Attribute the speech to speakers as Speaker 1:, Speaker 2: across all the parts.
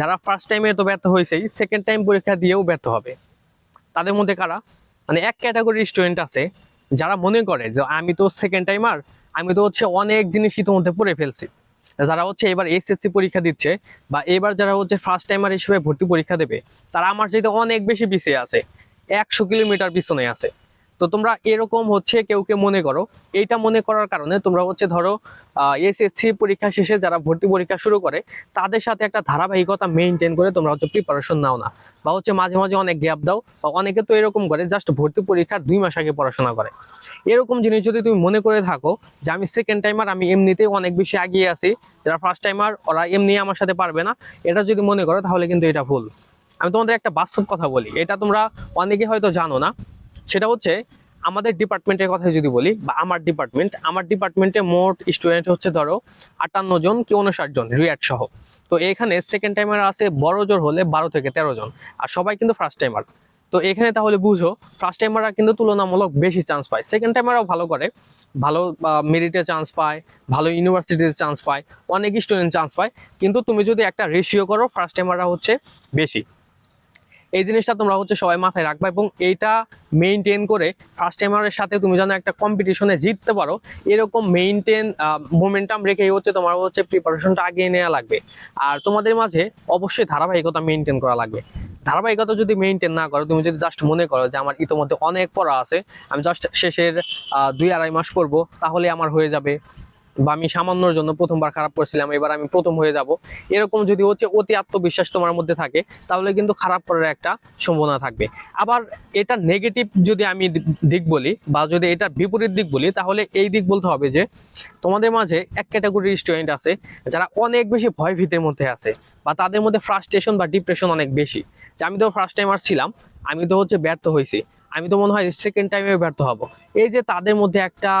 Speaker 1: যারা ফার্স্ট টাইমে তো ব্যর্থ হয়েছেই সেকেন্ড টাইম পরীক্ষা দিয়েও ব্যর্থ হবে। তাদের মধ্যে কারা? মানে এক ক্যাটাগরির স্টুডেন্ট আছে, যারা মনে করে যে আমি তো সেকেন্ড টাইমার আমি তো হচ্ছে অনেক জিনিস ইতিমধ্যে পড়ে ফেলছি। যারা হচ্ছে এবার এসএসসি পরীক্ষা দিচ্ছে বা এবার যারা হচ্ছে ফার্স্ট টাইমার হিসেবে ভর্তি পরীক্ষা দেবে, তারা আমার চাইতে অনেক বেশি পিছিয়ে আছে। একশো কিলোমিটার পিছনে আছে। তো তোমরা এরকম হচ্ছে কেউ কেউ মনে করো। এইটা মনে করার কারণে তোমরা হচ্ছে ধরো এসএসসি পরীক্ষা শেষে যারা ভর্তি পরীক্ষা শুরু করে, তাদের সাথে একটা ধারাবাহিকতা মেনটেন করে তোমরা হচ্ছে প্রিপারেশন নাও না। বা হচ্ছে মাঝে মাঝে অনেক গ্যাপ দাও। বা অনেকে তো এরকম করে জাস্ট ভর্তি পরীক্ষার দুই মাস আগে পড়াশোনা করে। এরকম জিনিস যদি তুমি মনে করে থাকো যে আমি সেকেন্ড টাইমার আমি এমনিতেই অনেক বেশি এগিয়ে আছি, যারা ফার্স্ট টাইমার ওরা এমনি আমার সাথে পারবে না, এটা যদি মনে করো তাহলে কিন্তু এটা ভুল। আমি তোমাদের একটা বাস্তব কথা বলি। এটা তোমরা অনেকে হয়তো জানো না। সেটা হচ্ছে আমাদের ডিপার্টমেন্টের কথা যদি বলি, বা আমার ডিপার্টমেন্ট, আমার ডিপার্টমেন্টে মোট স্টুডেন্ট হচ্ছে ধরো আটান্ন জন কি উনষাট জন রিয়াট সহ। তো এখানে সেকেন্ড টাইমার আছে বড় জোর হলে বারো থেকে তেরো জন, আর সবাই কিন্তু ফার্স্ট টাইমার তো এখানে তাহলে বুঝো ফার্স্ট টাইমাররা কিন্তু তুলনামূলক বেশি চান্স পায়। সেকেন্ড টাইমাররাও ভালো করে, ভালো মেরিটে চান্স পায়, ভালো ইউনিভার্সিটিতে চান্স পায়, অনেক স্টুডেন্ট চান্স পায়। কিন্তু তুমি যদি একটা রেশিও করো ফার্স্ট টাইমাররা হচ্ছে বেশি। এই জিনিসটা তোমরা হচ্ছে সবাই মাথায় রাখবা এবং এইটা মেনটেন করে ফার্স্ট টাইমারের সাথে তুমি যেন একটা কম্পিটিশনে জিততে পারো, এরকম মেনটেন মোমেন্টাম রেখেই হচ্ছে তোমার হচ্ছে প্রিপারেশনটা আগিয়ে নেওয়া লাগবে। আর তোমাদের মাঝে অবশ্যই ধারাবাহিকতা মেনটেন করা লাগবে। ধারাবাহিকতা যদি মেনটেন না করো, তুমি যদি জাস্ট মনে করো যে আমার ইতোমধ্যে অনেক পড়া আছে, আমি জাস্ট শেষের দুই আড়াই মাস পড়ব, তাহলে আমার হয়ে যাবে। বা আমি সামান্যর জন্য প্রথমবার খারাপ করছিলাম, এবার আমি প্রথম হয়ে যাব। এরকম যদি হচ্ছে অতি আত্মবিশ্বাস তোমার মধ্যে থাকে, তাহলে কিন্তু খারাপ করার একটা সম্ভাবনা থাকবে। আবার এটা নেগেটিভ যদি আমি দিক বলি বা যদি এটা বিপরীত দিক বলি, তাহলে এই দিক বলতে হবে যে, তোমাদের মাঝে এক ক্যাটাগরির স্টুডেন্ট আছে, যারা অনেক বেশি ভয় ভীতের মধ্যে আছে বা তাদের মধ্যে ফ্রাস্ট্রেশন বা ডিপ্রেশন অনেক বেশি। যে আমি তো ফার্স্ট টাইমার ছিলাম আমি তো হচ্ছে ব্যর্থ হয়েছি। আমি তো মনে হয় সেকেন্ড টাইমে ব্যর্থ হব। এই যে তাদের মধ্যে একটা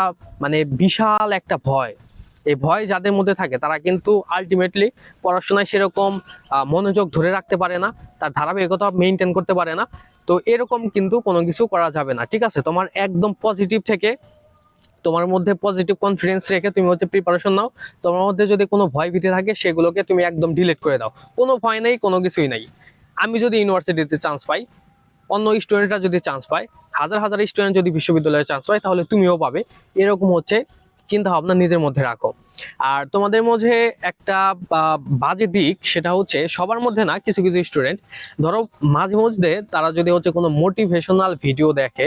Speaker 1: মানে বিশাল একটা ভয়। এই ভয় যাদের মধ্যে থাকে, তারা কিন্তু আলটিমেটলি পড়াশোনায় সেরকম মনোযোগ ধরে রাখতে পারে না, তার ধারাবাহিকতা মেনটেন করতে পারে না। তো এরকম কিন্তু কোনো কিছু করা যাবে না, ঠিক আছে? তোমার একদম পজিটিভ থেকে তোমার মধ্যে পজিটিভ কনফিডেন্স রেখে তুমি হচ্ছে প্রিপারেশন নাও। তোমার মধ্যে যদি কোনো ভয় ভীতি থাকে, সেগুলোকে তুমি একদম ডিলিট করে দাও। কোনো ভয় নেই, কোনো কিছুই নাই। আমি যদি ইউনিভার্সিটিতে চান্স পাই অন্য স্টুডেন্টরা যদি চান্স পায়, হাজার হাজার স্টুডেন্ট যদি বিশ্ববিদ্যালয়ে চান্স পায়, তাহলে তুমিও পাবে। এরকম হচ্ছে চিন্তা ভাবনা নিজের মধ্যে রাখো। আর তোমাদের মধ্যে একটা বাজে দিক সেটা হচ্ছে সবার মধ্যে না কিছু কিছু স্টুডেন্ট ধরো মাঝে মধ্যে তারা যদি হচ্ছে কোনো মোটিভেশনাল ভিডিও দেখে,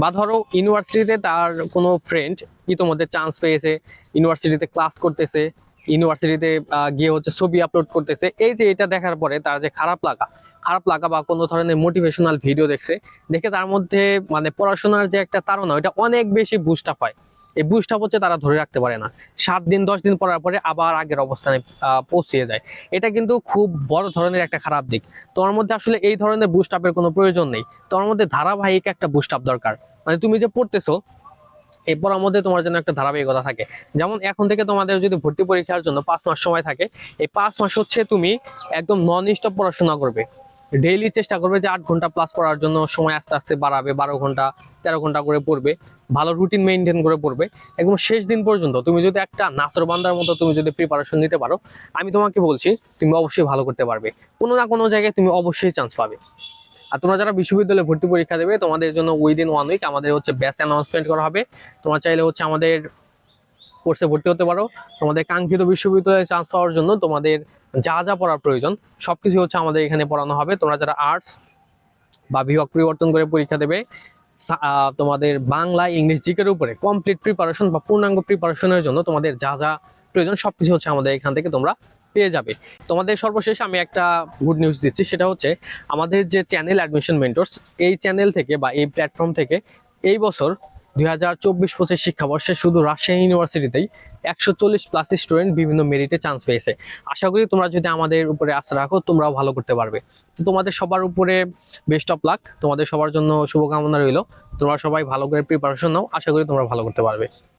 Speaker 1: বা ধরো ইউনিভার্সিটিতে তার কোনো ফ্রেন্ড ইতোমধ্যে চান্স পেয়েছে ইউনিভার্সিটিতে ক্লাস করতেছে ইউনিভার্সিটিতে গিয়ে হচ্ছে ছবি আপলোড করতেছে, এই যে এটা দেখার পরে তার যে খারাপ লাগা খারাপ লাগা বা কোনো ধরনের মোটিভেশনাল ভিডিও দেখছে, দেখে তার মধ্যে মানে পড়াশোনার যে একটা তাড়না, ওইটা অনেক বেশি বুস্ট আপ হয়। এই বুস্ট আপ হচ্ছে তারা ধরে রাখতে পারে না। সাত দিন, দশ দিন পড়ার পরে আবার আগের অবস্থানে পৌঁছিয়ে যায়। এটা কিন্তু খুব বড় ধরনের একটা খারাপ দিক। তোমার মধ্যে আসলে এই ধরনের বুস্ট আপের কোনো প্রয়োজন নেই। তোমার মধ্যে ধারাবাহিক একটা বুস্ট আপ দরকার। মানে তুমি যে পড়তেছো এই পড়ার মধ্যে তোমার জন্য একটা ধারাবাহিকতা থাকে। যেমন এখন থেকে তোমাদের যদি ভর্তি পরীক্ষার জন্য পাঁচ মাস সময় থাকে, এই পাঁচ মাস হচ্ছে তুমি একদম নন স্টপ পড়াশোনা করবে। ডেইলি চেষ্টা করবে যে আট ঘণ্টা প্লাস পড়ার জন্য সময় আস্তে আস্তে বাড়াবে, বারো ঘণ্টা, তেরো ঘণ্টা করে পড়বে, ভালো রুটিন মেনটেন করে পড়বে। একদম শেষ দিন পর্যন্ত তুমি যদি একটা নাচর বান্দার মতো তুমি যদি প্রিপারেশন নিতে পারো, আমি তোমাকে বলছি তুমি অবশ্যই ভালো করতে পারবে। কোনো না কোনো জায়গায় তুমি অবশ্যই চান্স পাবে। আর তোমরা যারা বিশ্ববিদ্যালয়ে ভর্তি পরীক্ষা দেবে, তোমাদের জন্য উইদিন ওয়ান উইক আমাদের হচ্ছে ব্যাচ অ্যানাউন্সমেন্ট করা হবে। তোমরা চাইলে হচ্ছে আমাদের কোর্সে ভর্তি হতে পারো। তোমাদের কাঙ্ক্ষিত বিশ্ববিদ্যালয়ে চান্স পাওয়ার জন্য তোমাদের যা যা পড়ার প্রয়োজন সব সবকিছু হচ্ছে আমাদের এখানে পড়ানো হবে। তোমরা যারা আর্টস বা বিভাগ পরিবর্তন করে পরীক্ষা দেবে তোমাদের বাংলা, ইংলিশ জিকের উপরে কমপ্লিট প্রিপারেশন বা পূর্ণাঙ্গ প্রিপারেশনের জন্য তোমাদের যা যা প্রয়োজন, সবকিছু হচ্ছে আমাদের এখান থেকে তোমরা পেয়ে যাবে। তোমাদের সর্বশেষ আমি একটা গুড নিউজ দিচ্ছি, সেটা হচ্ছে আমাদের যে চ্যানেল অ্যাডমিশন মেন্টরস এই চ্যানেল থেকে বা এই প্ল্যাটফর্ম থেকে এই বছর দুই হাজার চব্বিশ পঁচিশ শিক্ষাবর্ষে শুধু রাজশাহী ইউনিভার্সিটিতেই একশো চল্লিশ প্লাস স্টুডেন্ট বিভিন্ন মেরিটে চান্স পেয়েছে। আশা করি তোমরা যদি আমাদের উপরে আশা রাখো, তোমরাও ভালো করতে পারবে। তো তোমাদের সবার উপরে বেস্ট অফ লাক তোমাদের সবার জন্য শুভকামনা রইল। তোমরা সবাই ভালো করে প্রিপারেশন নাও, আশা করি তোমরা ভালো করতে পারবে।